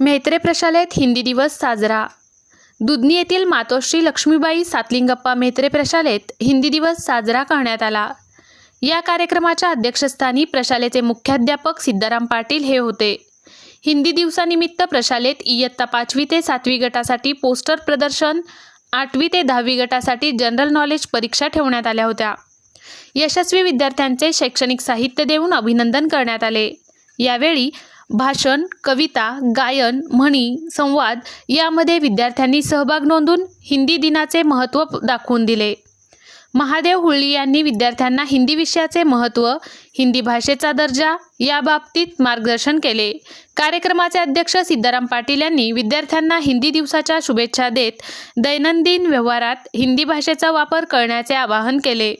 म्हेत्रे प्रशालेत हिंदी दिवस साजरा. दुधनी येथील मातोश्री लक्ष्मीबाई सातलिंगप्पा म्हेत्रे प्रशालेत हिंदी दिवस साजरा करण्यात आला. या कार्यक्रमाच्या अध्यक्षस्थानी प्रशालेचे मुख्याध्यापक सिद्धाराम पाटील हे होते. हिंदी दिवसानिमित्त प्रशालेत इयत्ता पाचवी ते सातवी गटासाठी पोस्टर प्रदर्शन आठवी ते दहावी गटासाठी जनरल नॉलेज परीक्षा ठेवण्यात आल्या होत्या. यशस्वी विद्यार्थ्यांचे शैक्षणिक साहित्य देऊन अभिनंदन करण्यात आले. यावेळी भाषण कविता गायन म्हणी संवाद यामध्ये विद्यार्थ्यांनी सहभाग नोंदून हिंदी दिनाचे महत्त्व दाखवून दिले. महादेव हुळ्ळी यांनी विद्यार्थ्यांना हिंदी विषयाचे महत्त्व हिंदी भाषेचा दर्जा याबाबतीत मार्गदर्शन केले. कार्यक्रमाचे अध्यक्ष सिद्धाराम पाटील यांनी विद्यार्थ्यांना हिंदी दिवसाच्या शुभेच्छा देत दैनंदिन व्यवहारात हिंदी भाषेचा वापर करण्याचे आवाहन केले.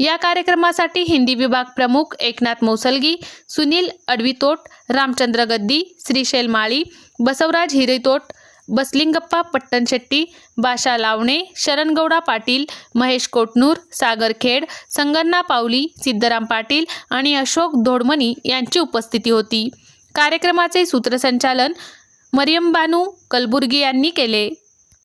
या कार्यक्रमासाठी हिंदी विभाग प्रमुख एकनाथ मोसलगी सुनील अडवितोट रामचंद्र गद्दी श्रीशैल माळी बसवराज हिरेतोट बसलिंगप्पा पट्टणशेट्टी बाशा लावणे शरणगौडा पाटील महेश कोटनूर सागर खेड संगन्ना पावली सिद्धराम पाटील आणि अशोक धोडमनी यांची उपस्थिती होती. कार्यक्रमाचे सूत्रसंचालन मरियम बानू कलबुर्गी यांनी केले.